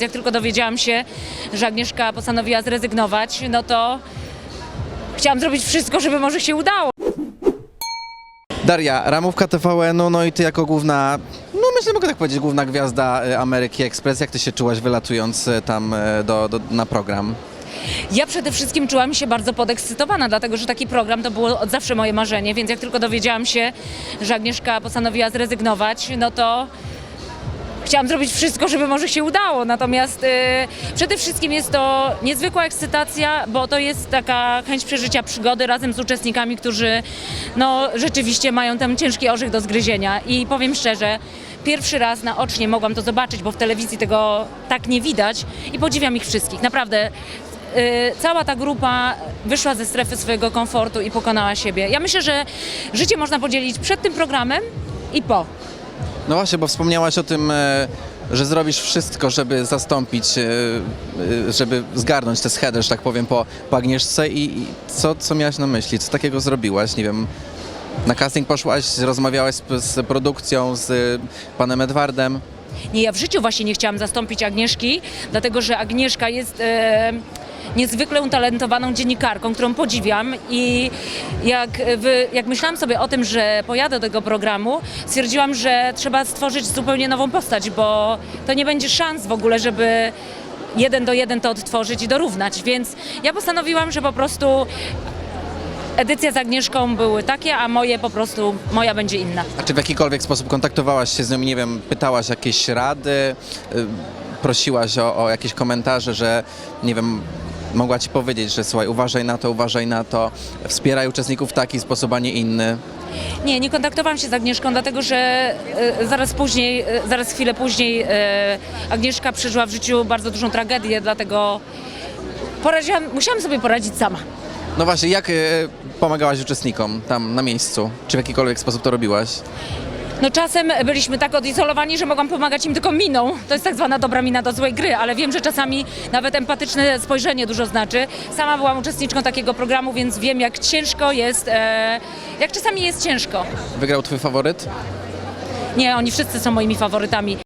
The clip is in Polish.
Jak tylko dowiedziałam się, że Agnieszka postanowiła zrezygnować, no to chciałam zrobić wszystko, żeby może się udało. Daria, ramówka TVN-u, no i ty jako główna, no myślę, mogę tak powiedzieć, główna gwiazda e, Ameryki Express. Jak ty się czułaś wylatując e, tam e, do, do, na program? Ja przede wszystkim czułam się bardzo podekscytowana, dlatego że taki program to było od zawsze moje marzenie, więc jak tylko dowiedziałam się, że Agnieszka postanowiła zrezygnować, no to chciałam zrobić wszystko, żeby może się udało. Natomiast y, przede wszystkim jest to niezwykła ekscytacja, bo to jest taka chęć przeżycia przygody razem z uczestnikami, którzy no, rzeczywiście mają tam ciężki orzech do zgryzienia. I powiem szczerze, pierwszy raz naocznie mogłam to zobaczyć, bo w telewizji tego tak nie widać i podziwiam ich wszystkich. Naprawdę. y, Cała ta grupa wyszła ze strefy swojego komfortu i pokonała siebie. Ja myślę, że życie można podzielić przed tym programem i po. No właśnie, bo wspomniałaś o tym, e, że zrobisz wszystko, żeby zastąpić, e, e, żeby zgarnąć tę schedę, że tak powiem, po, po Agnieszce i, i co, co miałaś na myśli? Co takiego zrobiłaś? Nie wiem, na casting poszłaś, rozmawiałaś z, z produkcją, z panem Edwardem? Nie, ja w życiu właśnie nie chciałam zastąpić Agnieszki, dlatego że Agnieszka jest e, niezwykle utalentowaną dziennikarką, którą podziwiam. I jak, wy, jak myślałam sobie o tym, że pojadę do tego programu, stwierdziłam, że trzeba stworzyć zupełnie nową postać, bo to nie będzie szans w ogóle, żeby jeden do jeden to odtworzyć i dorównać, więc ja postanowiłam, że po prostu edycja z Agnieszką były takie, a moje po prostu, moja będzie inna. A czy w jakikolwiek sposób kontaktowałaś się z nią, nie wiem, pytałaś jakieś rady, y, prosiłaś o, o jakieś komentarze, że nie wiem, mogła ci powiedzieć, że słuchaj, uważaj na to, uważaj na to, wspieraj uczestników w taki sposób, a nie inny. Nie, nie kontaktowałam się z Agnieszką, dlatego że e, zaraz później, e, zaraz chwilę później e, Agnieszka przeżyła w życiu bardzo dużą tragedię, dlatego poradziłam, musiałam sobie poradzić sama. No właśnie, jak y, pomagałaś uczestnikom tam na miejscu? Czy w jakikolwiek sposób to robiłaś? No czasem byliśmy tak odizolowani, że mogłam pomagać im tylko miną. To jest tak zwana dobra mina do złej gry, ale wiem, że czasami nawet empatyczne spojrzenie dużo znaczy. Sama byłam uczestniczką takiego programu, więc wiem, jak ciężko jest, e, jak czasami jest ciężko. Wygrał twój faworyt? Nie, oni wszyscy są moimi faworytami.